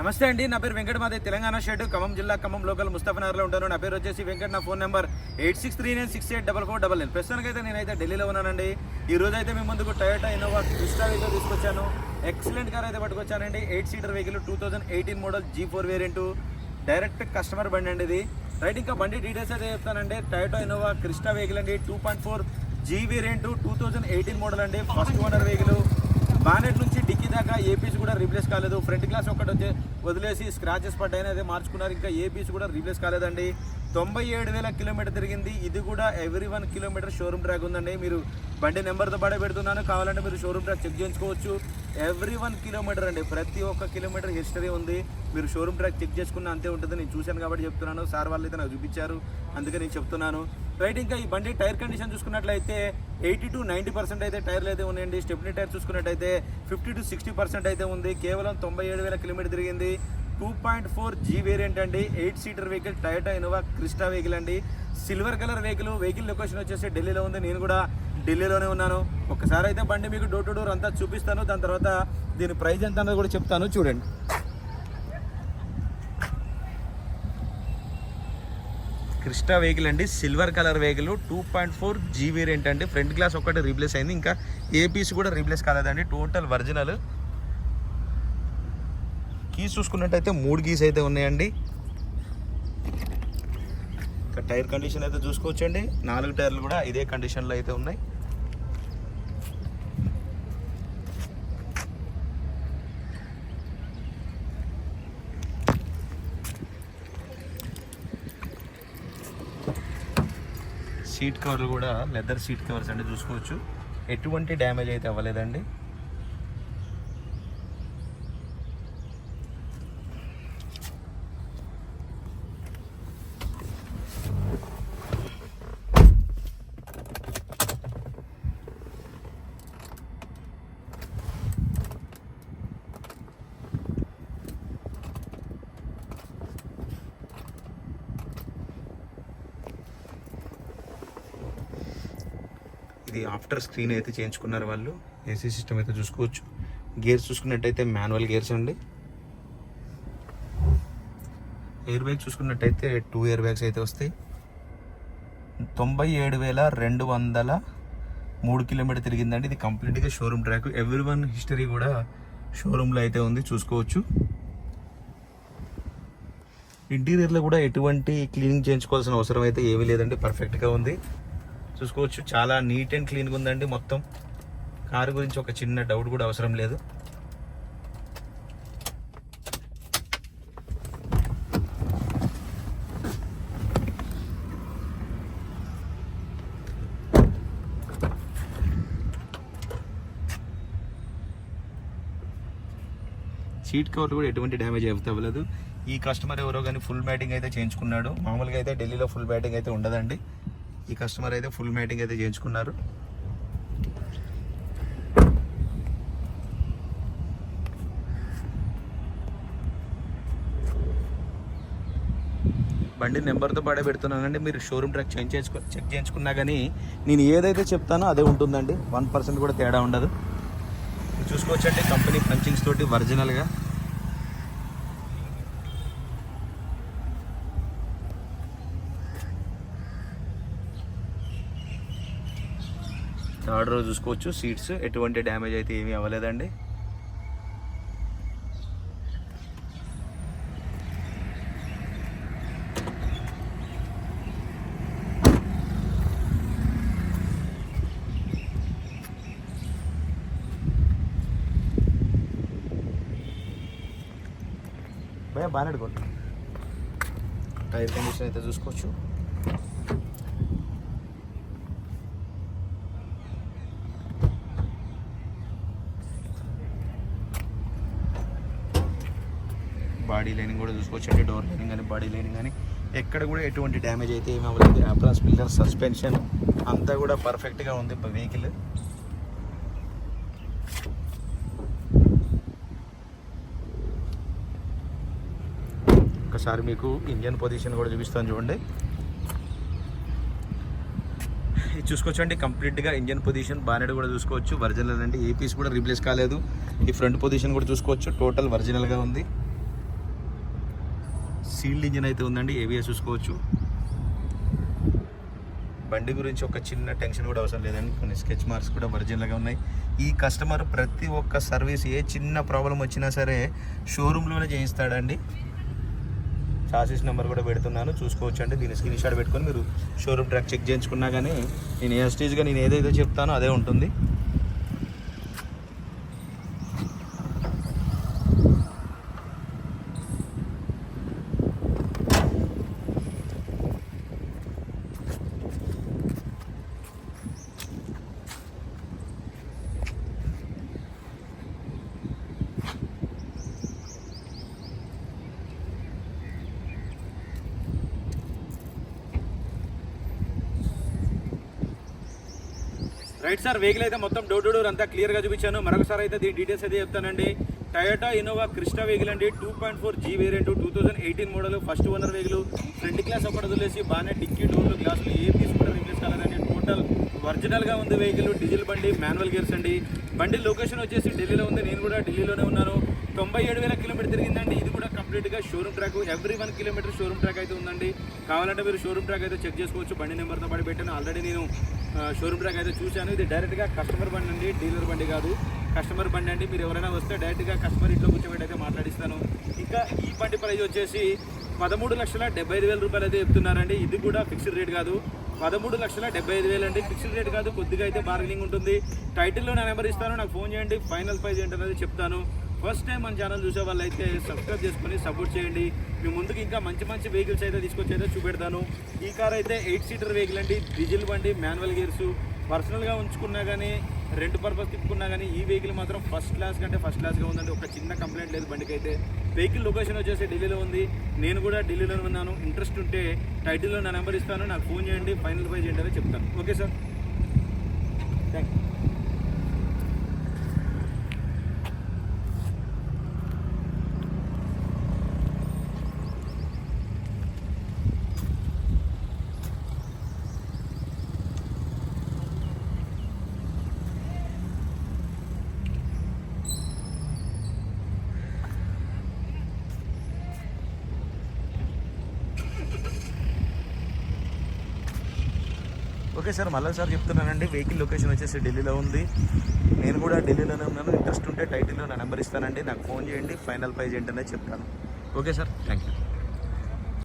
నమస్తే అండి నా పేరు వెంకట మాదే తెలంగాణ షెడ్ ఖమ్మం జిల్లా ఖమ్మం లోకల్ ముస్తఫనగర్లో ఉంటాను. నా పేరు వచ్చేసి వెంకట నా phone number eight six three nine six eight double four double nine ప్రస్తుతానికైతే నేనైతే ఢిల్లీలో ఉన్నానండి. ఈ రోజు అయితే మేము ముందుకు టయోటా ఇన్నోవా క్రిస్టా వెహికల్ తీసుకొచ్చాను. ఎక్సలెంట్ కార్ అయితే పట్టుకొచ్చానండి. Eight seater vehicle two thousand eighteen model G four variant direct customer బండి అండి ఇది. రైట్ ఇంకా బండి డీటెయిల్స్ అయితే చెప్తానండి. టయోటా ఇన్నోవా క్రిస్టా వెహికల్ అండి. Two point four G variant two thousand eighteen model అండి. ఫస్ట్ ఓనర్ వెహికల్ బానెట్ నుంచి డిక్కీ దాకా ఏ పీస్ కూడా రీప్లేస్ కాలేదు. ఫ్రంట్ గ్లాస్ ఒకటి వచ్చి వదిలేసి స్క్రాచెస్ పడ్డాయని అదే మార్చుకున్నారు. ఇంకా ఏ పీస్ కూడా రీప్లేస్ కాలేదండి. తొంభై ఏడు వేల కిలోమీటర్ తిరిగింది. ఇది కూడా every one kilometre showroom track ఉందండి. మీరు బండి నెంబర్తో పడే పెడుతున్నాను. కావాలంటే మీరు షోరూమ్ ట్రాక్ చెక్ చేయించుకోవచ్చు. ఎవ్రీ వన్ కిలోమీటర్ అండి. ప్రతి ఒక్క కిలోమీటర్ హిస్టరీ ఉంది. మీరు షోరూమ్ ట్రాక్ చెక్ చేసుకున్న అంతే ఉంటుంది. నేను చూశాను కాబట్టి చెప్తున్నాను. సార్ వాళ్ళు అయితే నాకు చూపించారు. అందుకే నేను చెప్తున్నాను. రైట్ ఇంకా ఈ బండి టైర్ కండిషన్ చూసుకున్నట్లయితే ఎయిటీ టు నైంటీ పర్సెంట్ అయితే టైర్లు అయితే ఉన్నాయండి. స్టెప్నీ టైర్ చూసుకున్నట్టయితే ఫిఫ్టీ టు సిక్స్టీ పర్సెంట్ అయితే ఉంది. కేవలం తొంభై ఏడు వేల కిలోమీటర్ తిరిగింది. Two point four G variant అండి. Eight seater vehicle Toyota Innova Crysta vehicle అండి. Silver colour vehicle vehicle location వచ్చేసి ఢిల్లీలో ఉంది. నేను కూడా ఢిల్లీలోనే ఉన్నాను. ఒకసారి అయితే బండి మీకు డోర్ టు డోర్ అంతా చూపిస్తాను. దాని తర్వాత దీని ప్రైస్ ఎంత అన్నది కూడా చెప్తాను. చూడండి. క్రిస్టా వెహికల్ అండి. Silver colour vehicle two point four G variant అండి. ఫ్రంట్ గ్లాస్ ఒకటి రీప్లేస్ అయింది. ఇంకా ఏ పీస్ కూడా రీప్లేస్ కాలేదండి. టోటల్ ఒరిజినల్ కీస్ చూసుకున్నట్టయితే మూడు కీస్ అయితే ఉన్నాయండి. ఇంకా టైర్ కండిషన్ అయితే చూసుకోవచ్చండి. నాలుగు టైర్లు కూడా ఇదే కండిషన్లో అయితే ఉన్నాయి. సీట్ కవర్లు కూడా లెదర్ సీట్ కవర్స్ అండి చూసుకోవచ్చు. ఎటువంటి డ్యామేజ్ అయితే అవ్వలేదండి. ఇది ఆఫ్టర్ స్క్రీన్ అయితే చేయించుకున్నారు వాళ్ళు. ఏసీ సిస్టమ్ అయితే చూసుకోవచ్చు. గేర్స్ చూసుకున్నట్టయితే మాన్యువల్ గేర్స్ అండి. ఎయిర్ బ్యాగ్ చూసుకున్నట్టయితే టూ ఎయిర్ బ్యాగ్స్ అయితే వస్తాయి. తొంభై ఏడు వేల రెండు వందల మూడు కిలోమీటర్ తిరిగిందండి. ఇది కంప్లీట్గా showroom track every one history కూడా షోరూంలో అయితే ఉంది. చూసుకోవచ్చు. ఇంటీరియర్లో కూడా ఎటువంటి క్లీనింగ్ చేయించుకోవాల్సిన అవసరం అయితే ఏమీ లేదండి. పర్ఫెక్ట్గా ఉంది. చూసుకోవచ్చు. చాలా నీట్ అండ్ క్లీన్గా ఉందండి మొత్తం. కారు గురించి ఒక చిన్న డౌట్ కూడా అవసరం లేదు. సీట్ కవర్ కూడా ఎటువంటి డ్యామేజ్ అయితే అవ్వలేదు ఈ కస్టమర్ ఎవరో కానీ ఫుల్ బ్యాటింగ్ అయితే చేయించుకున్నాడు. మామూలుగా అయితే ఢిల్లీలో ఫుల్ బ్యాటింగ్ అయితే ఉండదండి. ఈ కస్టమర్ అయితే ఫుల్ మ్యాటింగ్ అయితే చేయించుకున్నారు. బండి నెంబర్తో పాడే పెడుతున్నానండి మీరు షోరూమ్ ట్రాక్ చేంజ్ చేసుకో చెక్ చేయించుకున్నా కానీ నేను ఏదైతే చెప్తానో అదే ఉంటుందండి. వన్ పర్సెంట్ కూడా తేడా ఉండదు. చూసుకోవచ్చండి కంపెనీ పంచింగ్స్ తోటి ఒరిజినల్గా. థర్డ్ రోజు చూసుకోవచ్చు. సీట్స్ ఎటువంటి డ్యామేజ్ అయితే ఏమీ అవ్వలేదండి. బాగానే కొట్టు టైర్ కండిషన్ అయితే చూసుకోవచ్చు. బాడీ లైనింగ్ కూడా చూసుకోవచ్చు డోర్ లైనింగ్ కానీ బాడీ లైనింగ్ కానీ. ఎక్కడ కూడా ఎటువంటి డ్యామేజ్ అయితే ఏమి అవ్వలేదు. అప్రాస్ పిల్లర్ సస్పెన్షన్ అంతా కూడా పర్ఫెక్ట్గా ఉంది వెహికల్ ఒకసారి మీకు ఇంజన్ పొజిషన్ కూడా చూపిస్తాను చూడండి. ఇది చూసుకోవచ్చండి కంప్లీట్గా ఇంజన్ పొజిషన్ బానెట్ కూడా చూసుకోవచ్చు. ఒరిజినల్ అండి ఏ పీస్ కూడా రీప్లేస్ కాలేదు. ఈ ఫ్రంట్ పొజిషన్ కూడా చూసుకోవచ్చు. టోటల్ ఒరిజినల్గా ఉంది. సీల్డ్ ఇంజిన్ అయితే ఉందండి ఏవిఎస్ చూసుకోవచ్చు. బండి గురించి ఒక చిన్న టెన్షన్ కూడా అవసరం లేదండి కొన్ని స్కెచ్ మార్క్స్ కూడా ఒరిజినల్గా ఉన్నాయి. ఈ కస్టమర్ ప్రతి ఒక్క సర్వీస్ ఏ చిన్న ప్రాబ్లం వచ్చినా సరే షోరూంలోనే చేయిస్తాడండి. చాసిస్ నెంబర్ కూడా పెడుతున్నాను చూసుకోవచ్చు అండి దీని స్క్రీన్ షాట్ పెట్టుకొని మీరు షోరూమ్ ట్రాక్ చెక్ చేయించుకున్నా కానీ నేను ఏ స్టేజ్గా నేను ఏదైతే చెప్తానో అదే ఉంటుంది. రైట్ సార్ వెహికల్ అయితే మొత్తం డోర్ టు డోర్ అంతా క్లియర్గా చూపించాను. మరొకసారి అయితే దీని డీటెయిల్స్ అయితే చెప్తానండి. టయోటా ఇన్నోవా క్రిస్టా వెహికల్ అండి. Two point four G variant two thousand eighteen model first owner vehicle front glass ఒకటి వదిలేసి బాగానే డిక్కీ డోర్లు గ్లాసులు ఏం తీసుకుంటే రిప్లేస్ కాలేదండి టోటల్ ఒరిజినల్గా ఉంది వెహికల్ డీజిల్ బండి మాన్యువల్ గేర్స్ అండి. బండి లొకేషన్ వచ్చేసి ఢిల్లీలో ఉంది. నేను కూడా ఢిల్లీలోనే ఉన్నాను. తొంభై ఏడు వేల కిలోమీటర్ తిరిగిందండి. ఇది కంప్లీట్గా showroom track every one kilometre showroom track అయితే ఉందండి. కావాలంటే మీరు షోరూమ్ ట్రాక్ అయితే చెక్ చేసుకోవచ్చు. బండి నెంబర్తో పాటు పెట్టాను. ఆల్రెడీ నేను షోరూమ్ ట్రాక్ అయితే చూశాను. ఇది డైరెక్ట్గా కస్టమర్ బండి అండి డీలర్ బండి కాదు. కస్టమర్ బండి అండి. మీరు ఎవరైనా వస్తే డైరెక్ట్గా కస్టమర్ ఇంట్లో కూర్చోబెట్టి అయితే మాట్లాడిస్తాను. ఇంకా ఈ బండి ప్రైజ్ వచ్చేసి పదమూడు లక్షల డెబ్బై ఐదు వేల రూపాయలు అయితే చెప్తున్నారండి. ఇది కూడా ఫిక్స్డ్ రేట్ కాదు. పదమూడు లక్షల డెబ్బై ఐదు వేలు అండి. ఫిక్స్డ్ రేట్ కాదు. కొద్దిగా అయితే బార్గెనింగ్ ఉంటుంది. టైటిల్లో నా నెంబర్ ఇస్తాను. నాకు ఫోన్ చేయండి. ఫైనల్ ప్రైజ్ ఏంటనేది చెప్తాను. ఫస్ట్ టైం మన ఛానల్ చూసే వాళ్ళు అయితే సబ్స్క్రైబ్ చేసుకొని సపోర్ట్ చేయండి. మీ ముందుకు ఇంకా మంచి మంచి వెహికల్స్ అయితే తీసుకొచ్చి అయితే చూపెడతాను. ఈ కార్ అయితే ఎయిట్ సీటర్ వెహికల్ అండి. డీజిల్ బండి మాన్యువల్ గేర్స్ పర్సనల్గా ఉంచుకున్నా కానీ రెండు పర్పస్ తిప్పుకున్నా కానీ ఈ వెహికల్ మాత్రం ఫస్ట్ క్లాస్ కంటే ఫస్ట్ క్లాస్గా ఉందండి. ఒక చిన్న కంప్లైంట్ లేదు బండికి అయితే వెహికల్ లొకేషన్ వచ్చేసి ఢిల్లీలో ఉంది. నేను కూడా ఢిల్లీలో ఉన్నాను. ఇంట్రెస్ట్ ఉంటే టైటిల్లో నా నెంబర్ ఇస్తాను. నాకు ఫోన్ చేయండి. ఫైనల్ ప్రైజ్ చేయండి చెప్తాను. Okay sir thank you okay sir మళ్ళీ సార్ చెప్తున్నానండి వెహికల్ లొకేషన్ వచ్చేసి ఢిల్లీలో ఉంది. నేను కూడా ఢిల్లీలోనే ఉన్నాను. ఇంట్రెస్ట్ ఉంటే టైటిల్లో నా నెంబర్ ఇస్తానండి. నాకు ఫోన్ చేయండి ఫైనల్ ప్రైజ్ ఏంటనే చెప్తాను. Okay sir thank you